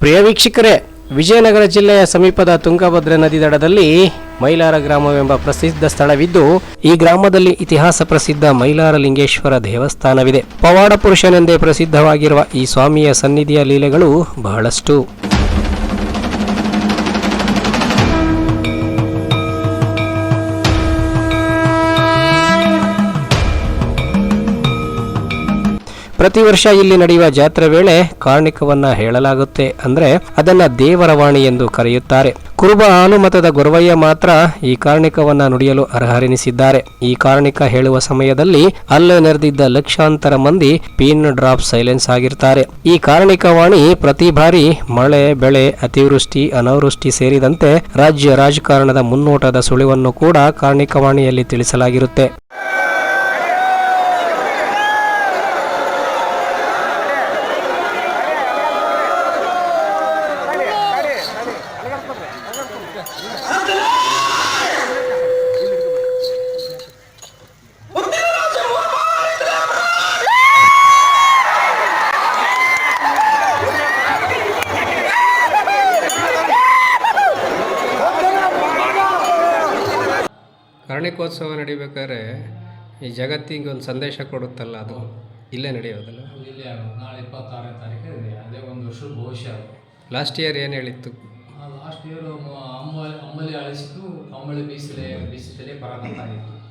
ಪ್ರಿಯ ವೀಕ್ಷಕರೇ, ವಿಜಯನಗರ ಜಿಲ್ಲೆಯ ಸಮೀಪದ ತುಂಗಭದ್ರಾ ನದಿ ದಡದಲ್ಲಿ ಮೈಲಾರ ಗ್ರಾಮವೆಂಬ ಪ್ರಸಿದ್ಧ ಸ್ಥಳವಿದ್ದು, ಈ ಗ್ರಾಮದಲ್ಲಿ ಇತಿಹಾಸ ಪ್ರಸಿದ್ಧ ಮೈಲಾರ ಲಿಂಗೇಶ್ವರ ದೇವಸ್ಥಾನವಿದೆ. ಪವಾಡ ಪುರುಷನೆಂದೇ ಪ್ರಸಿದ್ಧವಾಗಿರುವ ಈ ಸ್ವಾಮಿಯ ಸನ್ನಿಧಿಯ ಲೀಲೆಗಳು ಬಹಳಷ್ಟು. ಪ್ರತಿ ವರ್ಷ ಇಲ್ಲಿ ನಡೆಯುವ ಜಾತ್ರೆ ವೇಳೆ ಕಾರ್ಣಿಕವನ್ನ ಹೇಳಲಾಗುತ್ತೆ ಅಂದ್ರೆ ಅದನ್ನ ದೇವರವಾಣಿ ಎಂದು ಕರೆಯುತ್ತಾರೆ. ಕುರುಬ ಹಾಲುಮತದ ಗೊರವಯ್ಯ ಮಾತ್ರ ಈ ಕಾರ್ಣಿಕವನ್ನ ನುಡಿಯಲು ಅರ್ಹರೆನಿಸಿದ್ದಾರೆ. ಈ ಕಾರ್ಣಿಕ ಹೇಳುವ ಸಮಯದಲ್ಲಿ ಅಲ್ಲೇ ನೆರೆದಿದ್ದ ಲಕ್ಷಾಂತರ ಮಂದಿ ಪಿನ್ ಡ್ರಾಪ್ ಸೈಲೆನ್ಸ್ ಆಗಿರ್ತಾರೆ. ಈ ಕಾರ್ಣಿಕ ವಾಣಿ ಪ್ರತಿ ಬಾರಿ ಮಳೆ, ಬೆಳೆ, ಅತಿವೃಷ್ಟಿ, ಅನಾವೃಷ್ಟಿ ಸೇರಿದಂತೆ ರಾಜ್ಯ ರಾಜಕಾರಣದ ಮುನ್ನೋಟದ ಸುಳಿವನ್ನು ಕೂಡ ಕಾರ್ಣಿಕವಾಣಿಯಲ್ಲಿ ತಿಳಿಸಲಾಗಿರುತ್ತೆ. ಕಾರ್ಣಿಕೋತ್ಸವ ನಡಿಬೇಕಾದ್ರೆ ಈ ಜಗತ್ತಿಗೆ ಒಂದು ಸಂದೇಶ ಕೊಡುತ್ತಲ್ಲ ಅದು? ಇಲ್ಲೇ ನಡೆಯೋದಲ್ಲ? ಇಲ್ಲಿ. ನಾಳೆ ಇಪ್ಪತ್ತಾರನೇ ತಾರೀಕು ಇದೆ. ಅದೇ ಒಂದು ವರ್ಷದ ಭವಿಷ್ಯ ಲಾಸ್ಟ್ ಇಯರ್ ಏನು ಹೇಳಿತ್ತು? ಲಾಸ್ಟ್ ಇಯರ್ ಅಂಬಲಿ ಅಂಬಲಿ ಅಳಿಸಿದ್ದು ಕಂಬಳಿ ಬೀಸಲೆ ಬೀಸಿಸಲೇ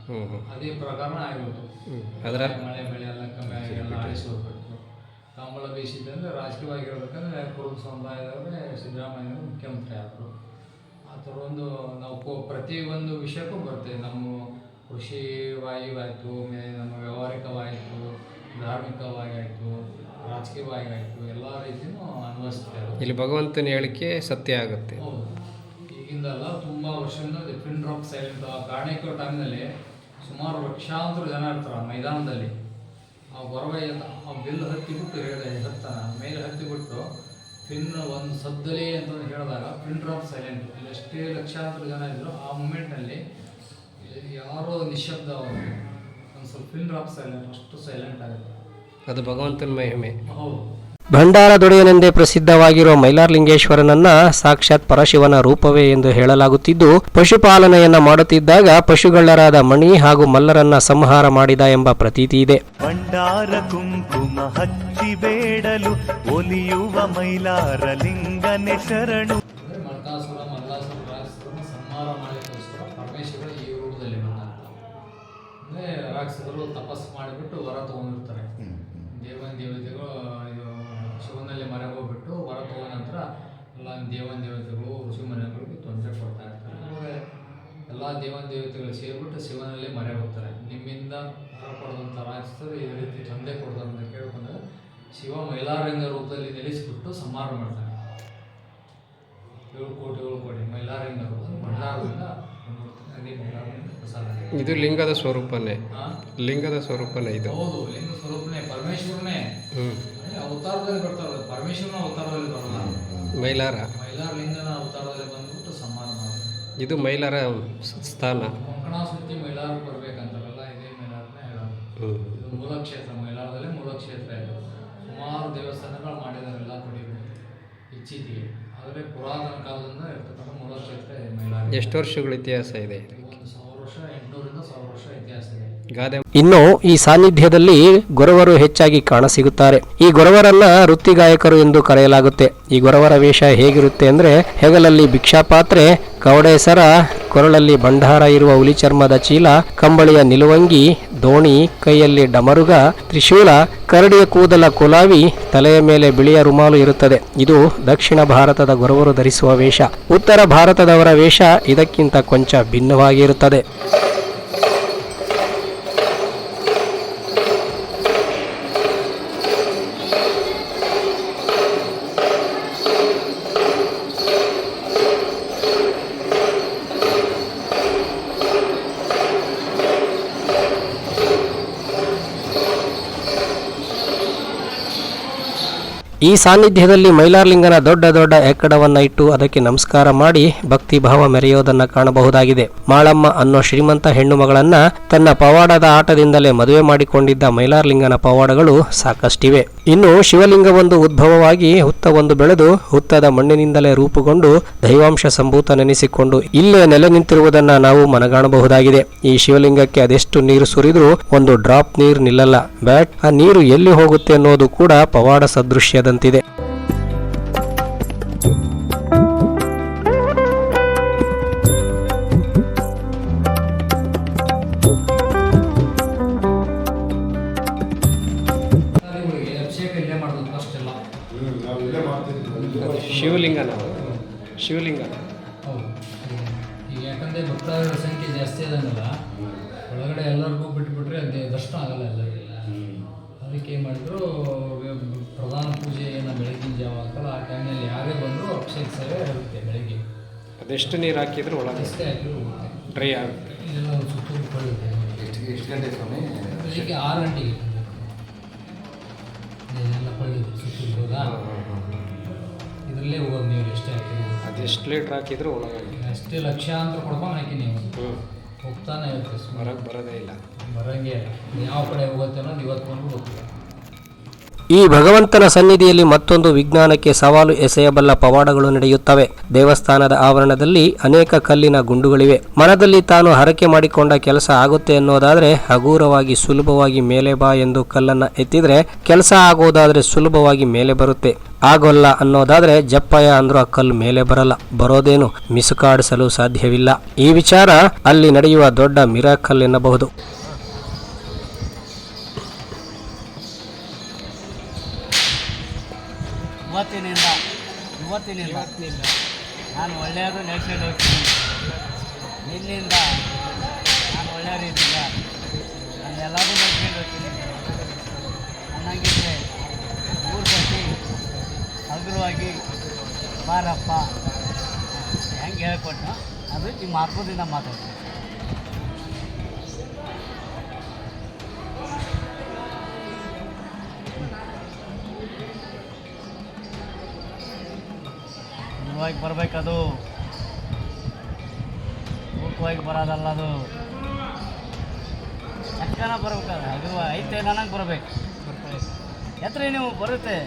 ಹ್ಞೂ ಅದೇ ಪ್ರಕಾರ ಆಗಿತ್ತು ಅದರ ಮಳೆ ಬೆಳೆ ಎಲ್ಲ ಕಮ್ಮಿ ಎಲ್ಲ ಅಳಿಸಿ ಹೋಗ್ಬಿಟ್ಟು ಕಂಬಳ ಬೀಸಿದ್ದಂದ್ರೆ ರಾಜಕೀಯವಾಗಿ ಹೇಳ್ಬೇಕಂದ್ರೆ ಕುರುಬ ಸಮುದಾಯದವರೇ ಸಿದ್ದರಾಮಯ್ಯ ಮುಖ್ಯಮಂತ್ರಿ ಆದರು. ಆ ಥರ ಒಂದು ನಾವು ಪ್ರತಿಯೊಂದು ಪ್ರತಿ ಒಂದು ವಿಷಯಕ್ಕೂ ಬರ್ತೇವೆ. ನಮ್ಮ ಕೃಷಿ ವಾಯುವಾಯಿತು ಆಮೇಲೆ ನಮ್ಮ ವ್ಯಾವಹಾರಿಕವಾಯಿತು ಧಾರ್ಮಿಕವಾಗಿ ಆಯಿತು ರಾಜಕೀಯವಾಗಿ ಆಯಿತು ಎಲ್ಲ ರೀತಿಯೂ ಅನ್ವಯಿಸ್ತಾರೆ ಇಲ್ಲಿ ಭಗವಂತನ ಹೇಳಿಕೆ ಸತ್ಯ ಆಗುತ್ತೆ. ಹೌದು. ಈಗಿಂದಲ್ಲ ತುಂಬ ವರ್ಷದಿಂದ ಪಿನ್ ಡ್ರಾಪ್ ಸೈಲೆಂಟ್ ಆ ಕಾರಣಕ್ಕೆ ಟೈಮ್ನಲ್ಲಿ ಸುಮಾರು ಲಕ್ಷಾಂತರ ಜನ ಇರ್ತಾರೆ ಆ ಮೈದಾನದಲ್ಲಿ. ಆ ಹೊರಗೆ ಆ ಬಿಲ್ ಹತ್ತಿಬಿಟ್ಟು ಹೇಳಿದೆ ಹತ್ತಾನ ಮೇಲೆ ಹತ್ತಿಬಿಟ್ಟು ಪಿನ್ ಒಂದು ಸದ್ದಲಿ ಅಂತ ಹೇಳಿದಾಗ ಪಿನ್ ಡ್ರಾಪ್ ಸೈಲೆಂಟ್ ಎಷ್ಟೇ ಲಕ್ಷಾಂತರ ಜನ ಇದ್ರು. ಆ ಮೂಮೆಂಟಲ್ಲಿ ಯಾರೋ ನಿಶಬ್ದ ಅವರು. ಒಂದು ಸ್ವಲ್ಪ ಪಿನ್ ಡ್ರಾಪ್ ಸೈಲೆಂಟ್ ಅಷ್ಟು ಸೈಲೆಂಟ್ ಆಗುತ್ತೆ. ಅದು ಭಗವಂತನ ಮಹಿಮೆ. ಹೌದು. ಭಂಡಾರ ದೊಡೆಯನೆಂದೇ ಪ್ರಸಿದ್ಧವಾಗಿರುವ ಮೈಲಾರಲಿಂಗೇಶ್ವರನನ್ನ ಸಾಕ್ಷಾತ್ ಪರಶಿವನ ರೂಪವೇ ಎಂದು ಹೇಳಲಾಗುತ್ತಿದ್ದು ಪಶುಪಾಲನೆಯನ್ನ ಮಾಡುತ್ತಿದ್ದಾಗ ಪಶುಗಳ್ಳರಾದ ಮಣಿ ಹಾಗೂ ಮಲ್ಲರನ್ನ ಸಂಹಾರ ಮಾಡಿದ ಎಂಬ ಪ್ರತೀತಿ ಇದೆ. ಭಂಡಾರ ಕುಂಕುಮ ಹಚ್ಚಿ ಬೇಡಲು ಒಲಿಯುವ ಮೈಲಾರ ಲಿಂಗನೆ ಶರಣು ಸಂಹಾರ ದೇವನ್ ದೇವತೆಗಳು ಋಷಿ ಮನೆಗಳಿಗೆ ತೊಂದರೆ ಕೊಡ್ತಾ ಇರ್ತಾರೆ. ಎಲ್ಲ ದೇವನ್ ದೇವತೆಗಳು ಸೇರಿಬಿಟ್ಟು ಶಿವನಲ್ಲಿ ಮರೆ ಹೋಗ್ತಾರೆ. ನಿಮ್ಮಿಂದ ವರ ಪಡೆದಂಥ ರಾಕ್ಷಸರು ಈ ರೀತಿ ತೊಂದರೆ ಕೊಡ್ತಾರೆ ಅಂತ ಕೇಳ್ಕೊಂಡಾಗ ಶಿವ ಮೈಲಾರಂಗ ರೂಪದಲ್ಲಿ ನೆಲೆಸಿಬಿಟ್ಟು ಸಂಹಾರ ಮಾಡ್ತಾರೆ. ಏಳು ಕೋಟಿ ಏಳು ಕೋಟಿ ಮೈಲಾರಂಗ ಮೈಲಾರಲಿಂಗ ಇದು ಲಿಂಗದ ಸ್ವರೂಪನೇ. ಹಾ? ಲಿಂಗದ ಸ್ವರೂಪನೇ ಇದು. ಹೌದು ಲಿಂಗ ಸ್ವರೂಪನೇ ಪರಮೇಶ್ವರನೇ. ಅವತಾರದಲ್ಲಿ ಬರ್ತಾರೆ ಪರಮೇಶ್ವರನ ಅವತಾರದಲ್ಲಿ ಬರಲ್ಲ ಮೈಲಾರ. ಮೈಲಾರಲಿಂಗನ ಅವತಾರದಲ್ಲಿ ಬಂದ್ಬಿಟ್ಟು ಸಮ್ಮಾನ ಮಾಡ್ತಾರೆ ಇದು ಮೈಲಾರ ಸ್ಥಾನ. ಕೊಂಕಣಾಸುತ್ತಿ ಮೈಲಾರ ಬರ್ಬೇಕಂತಾರಲ್ಲ ಇದೇ ಮೈಲಾರನೇ ಹೇಳೋದು. ಇದು ಮೂಲಕ್ಷೇತ್ರ ಮೈಲಾರದಲ್ಲಿ ಮೂಲ ಕ್ಷೇತ್ರ ಇದು. ಸುಮಾರು ದೇವಸ್ಥಾನಗಳು ಮಾಡಿದ್ದಾರೆ ಎಲ್ಲ ಕಡೆಗೂ ಆದರೆ ಪುರಾತನ ಕಾಲದಿಂದ ಇರ್ತಕ್ಕಂಥ ಮೂಲ ಕ್ಷೇತ್ರ ಮೈಲಾರ. ಎಷ್ಟು ವರ್ಷಗಳ ಇತಿಹಾಸ ಇದೆ ಒಂದು ಸಾವಿರ ವರ್ಷ ಎಂಟುನೂರಿಂದ ಸಾವಿರ ವರ್ಷ ಇತಿಹಾಸ ಇದೆ ಗಾದೆ ಇನ್ನು ಈ ಸಾನ್ನಿಧ್ಯದಲ್ಲಿ ಗೊರವರು ಹೆಚ್ಚಾಗಿ ಕಾಣಸಿಗುತ್ತಾರೆ. ಈ ಗೊರವರನ್ನ ವೃತ್ತಿ ಗಾಯಕರು ಎಂದು ಕರೆಯಲಾಗುತ್ತೆ. ಈ ಗೊರವರ ವೇಷ ಹೇಗಿರುತ್ತೆ ಅಂದ್ರೆ ಹೆಗಲಲ್ಲಿ ಭಿಕ್ಷಾಪಾತ್ರೆ ಕವಡೆ ಸರ ಕೊರಳಲ್ಲಿ ಭಂಡಾರ ಇರುವ ಹುಲಿ ಚರ್ಮದ ಚೀಲ, ಕಂಬಳಿಯ ನಿಲುವಂಗಿ, ದೋಣಿ, ಕೈಯಲ್ಲಿ ಡಮರುಗ, ತ್ರಿಶೂಲ, ಕರಡಿಯ ಕೂದಲ ಕುಲಾವಿ, ತಲೆಯ ಮೇಲೆ ಬಿಳಿಯ ರುಮಾಲು ಇರುತ್ತದೆ. ಇದು ದಕ್ಷಿಣ ಭಾರತದ ಗೊರವರು ಧರಿಸುವ ವೇಷ. ಉತ್ತರ ಭಾರತದವರ ವೇಷ ಇದಕ್ಕಿಂತ ಕೊಂಚ ಭಿನ್ನವಾಗಿರುತ್ತದೆ. ಈ ಸಾನ್ನಿಧ್ಯದಲ್ಲಿ ಮೈಲಾರ್ಲಿಂಗನ ದೊಡ್ಡ ದೊಡ್ಡ ಎಕ್ಕಡವನ್ನ ಇಟ್ಟು ಅದಕ್ಕೆ ನಮಸ್ಕಾರ ಮಾಡಿ ಭಕ್ತಿ ಭಾವ ಮೆರೆಯೋದನ್ನ ಕಾಣಬಹುದಾಗಿದೆ. ಮಾಳಮ್ಮ ಅನ್ನೋ ಶ್ರೀಮಂತ ಹೆಣ್ಣು ಮಗಳನ್ನ ತನ್ನ ಪವಾಡದ ಆಟದಿಂದಲೇ ಮದುವೆ ಮಾಡಿಕೊಂಡಿದ್ದ ಮೈಲಾರ್ಲಿಂಗನ ಪವಾಡಗಳು ಸಾಕಷ್ಟಿವೆ. ಇನ್ನು ಶಿವಲಿಂಗವೊಂದು ಉದ್ಭವವಾಗಿ ಹುತ್ತವೊಂದು ಬೆಳೆದು ಹುತ್ತದ ಮಣ್ಣಿನಿಂದಲೇ ರೂಪುಗೊಂಡು ದೈವಾಂಶ ಸಂಭೂತ ನೆನೆಸಿಕೊಂಡು ಇಲ್ಲೇ ನೆಲೆ ನಿಂತಿರುವುದನ್ನ ನಾವು ಮನಗಾಣಬಹುದಾಗಿದೆ. ಈ ಶಿವಲಿಂಗಕ್ಕೆ ಅದೆಷ್ಟು ನೀರು ಸುರಿದ್ರೂ ಒಂದು ಡ್ರಾಪ್ ನೀರು ನಿಲ್ಲಲ್ಲ. ಬ್ಯಾಟ್, ಆ ನೀರು ಎಲ್ಲಿ ಹೋಗುತ್ತೆ ಅನ್ನೋದು ಕೂಡ ಪವಾಡ ಸದೃಶ್ಯದಂತಿದೆ ಇವರಿಗೆ ಶಿವಲಿಂಗ ನಾವು ಇಲ್ಲೇ ಮಾಡ್ತಿದ್ವಿ ಶಿವಲಿಂಗನ. ಶಿವಲಿಂಗ ಹೌದು ಈಗ ಯಾಕಂದರೆ ಭಕ್ತಾದಿಗಳ ಸಂಖ್ಯೆ ಜಾಸ್ತಿ ಆದಂಗಲ್ಲ ಒಳಗಡೆ ಎಲ್ಲರಿಗೂ ಬಿಟ್ಬಿಟ್ರೆ ಅದೇ ದರ್ಶನ ಆಗಲ್ಲ ಎಲ್ಲರಿಗೆ ಅದಕ್ಕೆ ಏನು ಮಾಡಿದ್ರು ಪ್ರಧಾನ ಪೂಜೆ ಏನೋ ಬೆಳಗಿನ ಜಾವ ಅಂತಲ್ಲ ಆ ಟೈಮಲ್ಲಿ ಯಾರೇ ಬಂದರೂ ಅಭಿಷೇಕ ಸೇವೆ ಇರುತ್ತೆ ಬೆಳಗ್ಗೆ. ಅದೆಷ್ಟು ನೀರು ಹಾಕಿದ್ರು ಒಳಗೆ? ಅಷ್ಟೇ ಹಾಕಿದ್ರು ಡ್ರೈ ಆಗುತ್ತೆ. ಇದೆಲ್ಲ ಒಂದು ಕೊಳ್ಳುತ್ತೆ ಎಷ್ಟು ಎಷ್ಟು ಗಂಟೆ ಸ್ವಾಮಿ? ಬೆಳಿಗ್ಗೆ ಆರು ಗಂಟೆಗೆ ಇದೆಲ್ಲ ಕೊಳ್ಳಿದೆ ಸುತ್ತಲೂ ಹೋದಾ ಇದರಲ್ಲೇ ಹೋಗೋದು ನೀವು ಎಷ್ಟೇ ಹಾಕಿದ್ರು. ಅದೆಷ್ಟು ಲೀಟ್ರ್ ಹಾಕಿದ್ರು ಒಳಗೆ? ಅಷ್ಟೇ ಲಕ್ಷಾಂತರ ಕೊಡ್ಕೊಂಡು ಹಾಕಿ ನೀವು. ಹೋಗ್ತಾನೆ ಇರುತ್ತೆ ಹೊರಗೆ ಬರೋದೇ ಇಲ್ಲ. ಬರಂಗೆ ಇಲ್ಲ. ಯಾವ ಕಡೆ ಹೋಗುತ್ತೆ ಅನ್ನೋದು ಇವತ್ತು ಗೊತ್ತಿಲ್ಲ ಈ ಭಗವಂತನ ಸನ್ನಿಧಿಯಲ್ಲಿ ಮತ್ತೊಂದು ವಿಜ್ಞಾನಕ್ಕೆ ಸವಾಲು ಎಸೆಯಬಲ್ಲ ಪವಾಡಗಳು ನಡೆಯುತ್ತವೆ. ದೇವಸ್ಥಾನದ ಆವರಣದಲ್ಲಿ ಅನೇಕ ಕಲ್ಲಿನ ಗುಂಡುಗಳಿವೆ. ಮನದಲ್ಲಿ ತಾನು ಹರಕೆ ಮಾಡಿಕೊಂಡ ಕೆಲಸ ಆಗುತ್ತೆ ಅನ್ನೋದಾದ್ರೆ ಹಗೂರವಾಗಿ ಸುಲಭವಾಗಿ ಮೇಲೆ ಬಾ ಎಂದು ಕಲ್ಲನ್ನ ಎತ್ತಿದ್ರೆ ಕೆಲಸ ಆಗೋದಾದ್ರೆ ಸುಲಭವಾಗಿ ಮೇಲೆ ಬರುತ್ತೆ. ಆಗೋಲ್ಲ ಅನ್ನೋದಾದ್ರೆ ಜಪ್ಪಯ್ಯ ಅಂದ್ರೂ ಆ ಕಲ್ಲು ಮೇಲೆ ಬರಲ್ಲ. ಬರೋದೇನು ಮಿಸುಕಾಡಿಸಲು ಸಾಧ್ಯವಿಲ್ಲ. ಈ ವಿಚಾರ ಅಲ್ಲಿ ನಡೆಯುವ ದೊಡ್ಡ ಮಿರಾಕಲ್ ಎನ್ನಬಹುದು. ಇವತ್ತಿನಿಂದ ನಾನು ಒಳ್ಳೆಯದು ನಡೆಸ್ಕೊಂಡು ಹೋಗ್ತೀನಿ. ನಿನ್ನಿಂದ ನಾನು ಒಳ್ಳೆಯ ರೀತಿಯಿಂದ ನಾನು ಎಲ್ಲರೂ ನಡೆಸ್ಕೊಂಡು ಹೋಗ್ತೀನಿ. ಅನ್ನಂಗಿದ್ರೆ ಊರು ಕಟ್ಟಿ ಹಗುರವಾಗಿ ಬಾರಪ್ಪ. ಹೆಂಗೆ ಹೇಳ್ಕೊಟ್ಟು ಅದು ನಿಮ್ಮ ಆತ್ಮದಿಂದ ಮಾತಾಡ್ತೀನಿ. ನಿಜವಾಗಿ ಬರಬೇಕದು. ಹೋಗಿ ಬರೋದಲ್ಲ ಅದು. ಚಕ್ಕನ ಬರ್ಬೇಕಾದ್ರೆ ಅದು. ಐತೆ ನನಗೆ ಬರಬೇಕು. ಎತ್ರ ನೀವು, ಬರುತ್ತೆ.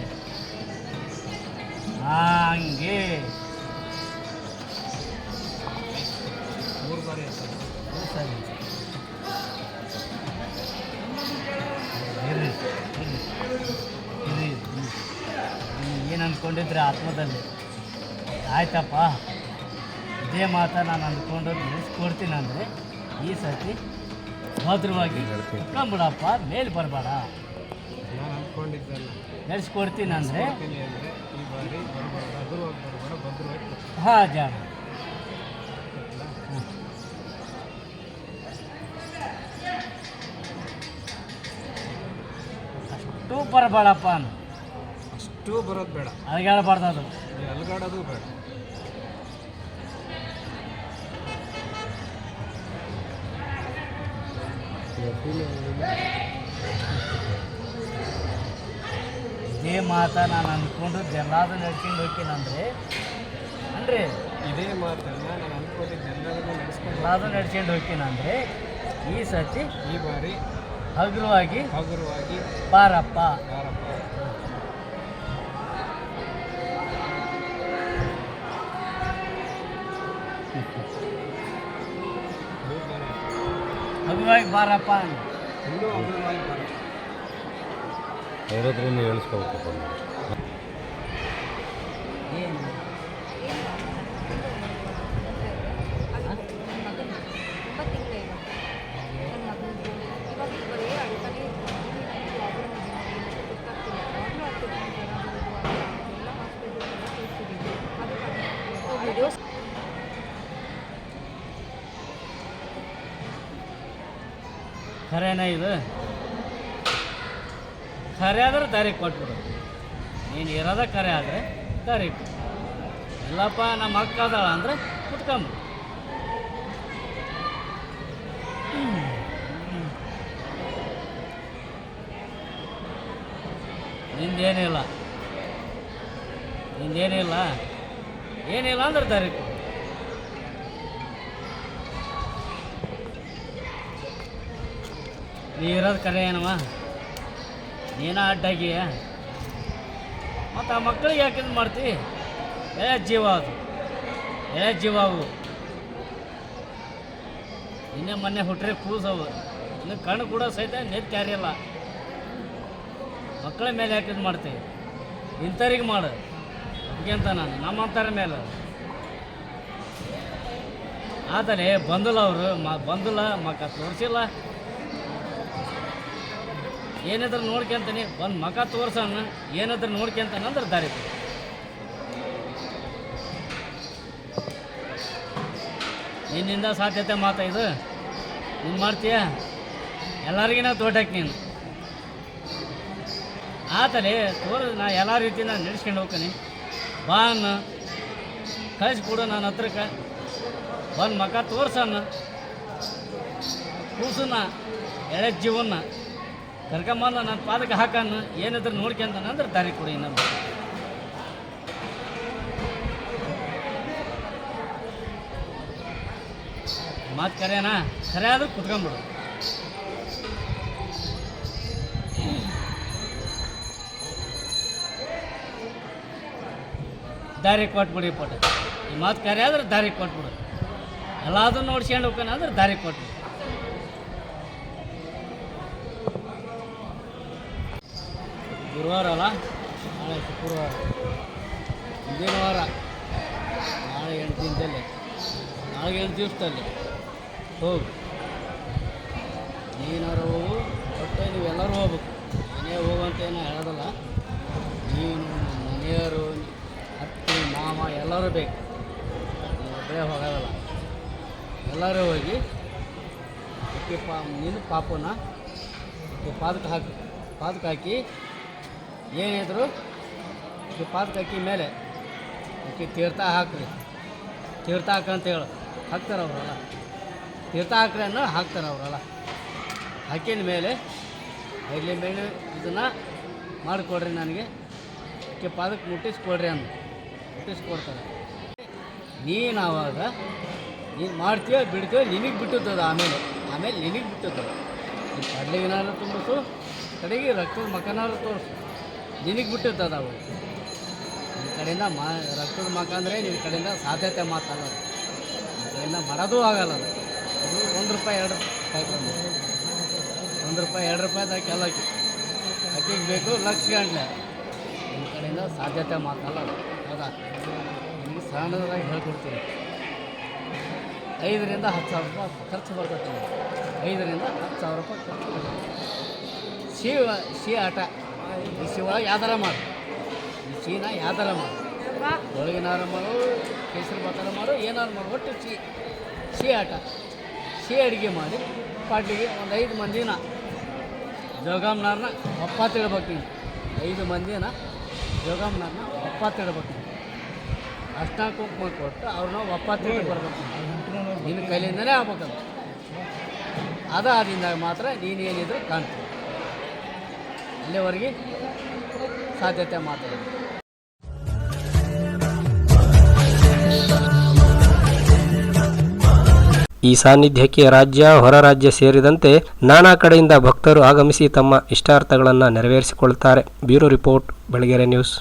ಹಂಗೆ. ಏನು ಅಂದ್ಕೊಂಡಿದ್ರೆ ಆತ್ಮದಲ್ಲಿ? ಆಯ್ತಪ್ಪ. ಇದೇ ಮಾತ ನಾನು ಅಂದ್ಕೊಂಡು ನೆನೆಸ್ಕೊಡ್ತೀನಿ ಅಂದರೆ ಈ ಸರ್ತಿ ಭದ್ರವಾಗಿ ಬಿಡಪ್ಪ ಮೇಲೆ ಬರಬೇಡ. ನಾನು ಅನ್ಕೊಂಡಿದ್ದಲ್ಲ ನಡೆಸ್ಕೊಡ್ತೀನಿ ಅಂದರೆ ಹಾಂ ಜಾಣ ಅಷ್ಟು ಬರಬೇಡಪ್ಪ ಅಷ್ಟು ಬರೋದು ಬೇಡ. ಅಲ್ಗಾಡಬಾರ್ದು ಅದು. ಅಲ್ಗಾಡೋದು ಬೇಡ. ಇದೇ ಮಾತ ನಾನು ಅಂದ್ಕೊಂಡು ಎಲ್ಲಾದ್ರೂ ನಡ್ಕೊಂಡು ಹೋಗ್ತೀನಂದ್ರೆ ಅಂದರೆ ಇದೇ ಮಾತನ್ನ ನಾನು ಅನ್ಕೊಂಡಿದ್ದೆಲ್ಲರಿಗೂ ನಡೆಸ್ಕೊಂಡು ಎಲ್ಲಾದ್ರೂ ನಡ್ಕೊಂಡು ಹೋಗ್ತೀನಂದ್ರೆ ಈ ಸತಿ ಈ ಬಾರಿ ಹಗುರವಾಗಿ ಹಗುರವಾಗಿ ಬಾರಪ್ಪ ಹಗುರವಾಗಿ ಬಾರಪ್ಪ. ಯಾರಾದ್ರೂ ಹೇಳಿಸ್ಕೋಬೇಕಪ್ಪ ಏನು? ಖರೇನ ಇದು ಖರೆ ಆದ್ರೆ ದಾರಿ ಕೊಟ್ಬಿಡು. ನೀನು ಇರೋದ ಖರೆ ಆದರೆ ದಾರಿ ಕೊಡು ಇಲ್ಲಪ್ಪ, ನಮ್ಮ ಅಕ್ಕ ಅದಾಳ ಅಂದರೆ ಕುತ್ಕೊಂಬ ನಿಂದೇನಿಲ್ಲ. ನಿಂದೇನಿಲ್ಲ? ಏನಿಲ್ಲ ಅಂದ್ರೆ ದಾರಿ ಇರೋದು ಕರೆ ಏನವ? ನೀನ ಅಡ್ಡಾಗಿ. ಮತ್ತು ಆ ಮಕ್ಕಳಿಗೆ ಯಾಕೆ ಇದು ಮಾಡ್ತಿ? ಏ ಜೀವ ಅದು. ಏ ಜೀವ ಅವು. ಇನ್ನೇ ಮೊನ್ನೆ ಹುಟ್ರೆ ಕೂಸವು ಇನ್ನು ಕಣ್ಣು ಕೂಡ ಸಹಿತ ನೆತ್ತಿ ಯಾರಿಲ್ಲ. ಮಕ್ಕಳ ಮೇಲೆ ಯಾಕೆ ಇದು ಮಾಡ್ತೀವಿ ಇಂಥವ್ರಿಗೆ ಮಾಡು. ಅಂತ ನಾನು. ನಮ್ಮಂಥವ್ರ ಮೇಲೆ. ಆದರೆ ಬಂದಿಲ್ಲ ಅವರು ಮ ಬಂದಿಲ್ಲ ಮಕ್ಕ ತೋರಿಸಿಲ್ಲ. ಏನಿದ್ರು ನೋಡ್ಕೊಂತಾನೆ ಒಂದು ಮಖ ತೋರ್ಸಣ್ಣ ಏನಾದ್ರೂ ನೋಡ್ಕೊಂತಾನೆ ಅಂದ್ರೆ ದಾರಿ ನಿನ್ನಿಂದ ಸಾಧ್ಯತೆ ಮಾತಾ ಇದು. ನೀನು ಮಾಡ್ತೀಯ? ಎಲ್ಲರಿಗಿನ ತೋಟಕ್ಕೆ ನೀನು. ಆತಲೇ ತೋರ್, ನಾ ಎಲ್ಲ ರೀತಿ ನಾನು ನಡೆಸ್ಕೊಂಡು ಹೋಗ್ತೀನಿ. ಬಾ ಅನ್ನ ಕಳಿಸ್ಕೊಡು ನನ್ನ ಹತ್ರಕ್ಕೆ. ಬಂದು ಮಕ ತೋರ್ಸಣ್ಣ ಕೂಸನ್ನ ಎಳೆ ಜೀವನ್ನ. ಕರ್ಕೊಂಬಂದು ನನ್ನ ಪಾದಕ್ಕೆ ಹಾಕನ್ನು ಏನಿದ್ರು ನೋಡ್ಕೊಂತಾನೆ ಅಂದ್ರೆ ದಾರಿ ಕೊಡಿ ನಮ್ಮ ಮಾತು ಕರೆಯನಾ? ಕರೆ ಆದ್ರೆ ಕುತ್ಕೊಂಬಿಡು ದಾರಿ ಕೊಟ್ಬಿಡಿ ಪೋಟ ಈ ಮಾತು ಕರೆ ಆದ್ರೆ ದಾರಿ ಕೊಟ್ಬಿಡು. ಎಲ್ಲಾದ್ರೂ ನೋಡ್ಸ್ಕೊಂಡು ಹೋಗ್ತಾನೆ ಅಂದ್ರೆ ದಾರಿ ಕೊಟ್ಬಿಡು. ಗುರುವಾರ ಅಲ್ಲ? ನಾಳೆ ಶುಕ್ರವಾರ. ಮುಂದಿನ ವಾರ. ನಾಳೆ ಎಂಟು ದಿನದಲ್ಲಿ. ನಾಳೆ ಎಂಟು ದಿವಸದಲ್ಲಿ. ಹೋಗು. ನೀನಾರು ಹೋಗು. ಒಟ್ಟು ನೀವೆಲ್ಲರೂ ಹೋಗ್ಬೇಕು. ಮನೆ ಹೋಗುವಂತ ಏನೋ ಹೇಳೋದಲ್ಲ. ನೀನು ಮನೆಯವರು, ಅತ್ತೆ, ಮಾಮ ಎಲ್ಲರೂ ಬೇಕು. ಒಬ್ಬರೇ ಹೋಗೋದಲ್ಲ. ಎಲ್ಲರೂ ಹೋಗಿ ಪಾ ನೀನು ಪಾಪನ, ಪಾದಕ್ಕೆ ಹಾಕಿ. ಪಾದಕ್ಕೆ ಹಾಕಿ ಏನಿದ್ರು ಈ ಪಾದಕ್ಕೆ ಹಾಕಿ ಮೇಲೆ. ಅಕ್ಕಿ ತೀರ್ಥ ಹಾಕ್ರಿ. ತೀರ್ಥ ಹಾಕಂತ ಹೇಳು. ಹಾಕ್ತಾರೆ ಅವರೆಲ್ಲ ತೀರ್ಥ ಹಾಕ್ರಿ ಅನ್ನೋ ಹಾಕ್ತಾರೆ ಅವರೆಲ್ಲ ಹಾಕಿದ ಮೇಲೆ ಇಲ್ಲಿ ಮೇಲೆ ಇದನ್ನು ಮಾಡಿಕೊಡ್ರಿ ನನಗೆ. ಅಕ್ಕಿ ಪಾದಕ್ಕೆ ಮುಟ್ಟಿಸ್ಕೊಡ್ರಿ ಅಂದು ಮುಟ್ಟಿಸ್ಕೊಡ್ತಾರೆ. ನೀನು ಆವಾಗ ನೀನು ಮಾಡ್ತೀಯೋ ಬಿಡ್ತೀಯೋ ನಿನಗೆ ಬಿಟ್ಟುತ್ತದ ಆಮೇಲೆ. ಆಮೇಲೆ ನಿನಗೆ ಬಿಟ್ಟುತ್ತದ ಕಡ್ಲಿಗಿನಾರು ತುಂಬಿಸು, ಕಡೆಗೆ ರಕ್ತದ ಮಕನಾರು ತೋರಿಸು. ನಿನಗೆ ಬಿಟ್ಟಿರ್ತದ ಅವು ನಿನ್ನ ಕಡೆಯಿಂದ ಮಾ, ರಕ್ತದ ಮಕ ಅಂದರೆ ನಿನ್ನ ಕಡೆಯಿಂದ ಸಾಧ್ಯತೆ ಮಾತಾಡೋದು ನಿನ್ನ ಕಡೆಯಿಂದ ಮಾಡೋದು ಆಗಲ್ಲ ಅದು. ಅದು ಒಂದು ರೂಪಾಯಿ, ಎರಡು ರೂಪಾಯಿ ಬಂದು ಒಂದು ರೂಪಾಯಿ, ಎರಡು ರೂಪಾಯಿ ಎಲ್ಲ ಅಕ್ಕಿಗೆ ಬೇಕು ಲಕ್ಷ ಗಂಟಲೆ. ನಿಮ್ಮ ಕಡೆಯಿಂದ ಸಾಧ್ಯತೆ ಮಾತಲ್ಲ ಹೌದಾ? ನಿಮಗೆ ಸಣ್ಣದಾಗಿ ಹೇಳ್ಕೊಡ್ತೀನಿ. ಐದರಿಂದ ಹತ್ತು ಸಾವಿರ ರೂಪಾಯಿ ಖರ್ಚು ಬರ್ತೈತೆ. ಐದರಿಂದ ಹತ್ತು ಸಾವಿರ ರೂಪಾಯಿ ಖರ್ಚು ಶಿ ಶಿ ಆಟ. ಈ ಶಿವ ಯಾವ್ದಾರ ಮಾಡು. ಈ ಚೀನಾ ಯಾವ್ದಾರ ಮಾಡು. ಒಳಗಿನಾರ ಮಾಡು ಕೇಸರಿ ಬಾತಾರ ಮಾಡು ಏನಾರು ಮಾಡು ಒಟ್ಟು ಸಿಹಿ ಸಿಹಿ ಆಟ. ಸಿಹಿ ಅಡುಗೆ ಮಾಡಿ ಪಾಟಿಗೆ ಒಂದು ಐದು ಮಂದಿನ ಜೋಗಾಮ್ನಾರನ್ನ ಒಪ್ಪ ತಿಳ್ಬೇಕು ಐದು ಮಂದಿನ ಜೋಗಾಮ್ನಾರನ್ನ ಒಪ್ಪ ತಿಳ್ಬೇಕು ಅಷ್ಟ ಕುಂಕುಮ ಕೊಟ್ಟು ಅವ್ರನ್ನ ಒಪ್ಪತ್ತಿಟ್ಟು ಬರ್ಬೇಕು ನಿನ್ನ ಕೈಲಿಂದಲೇ ಆಗ್ಬೇಕಂತ ಅದಾದಿಂದಾಗ ಮಾತ್ರ ಮಾತ್ರ ನೀನೇನಿದ್ರು ಕಾಣ್ತೀವಿ. ಅಲ್ಲಿವರೆಗೆ ಸಾಧ್ಯತೆ ಮಾತಾಡೋದು ಈ ಸಾನ್ನಿಧ್ಯಕ್ಕೆ ರಾಜ್ಯ, ಹೊರ ರಾಜ್ಯ ಸೇರಿದಂತೆ ನಾನಾ ಕಡೆಯಿಂದ ಭಕ್ತರು ಆಗಮಿಸಿ ತಮ್ಮ ಇಷ್ಟಾರ್ಥಗಳನ್ನು ನೆರವೇರಿಸಿಕೊಳ್ಳುತ್ತಾರೆ ಬ್ಯೂರೋ ರಿಪೋರ್ಟ್, ಬೆಳಗೆರೆ ನ್ಯೂಸ್.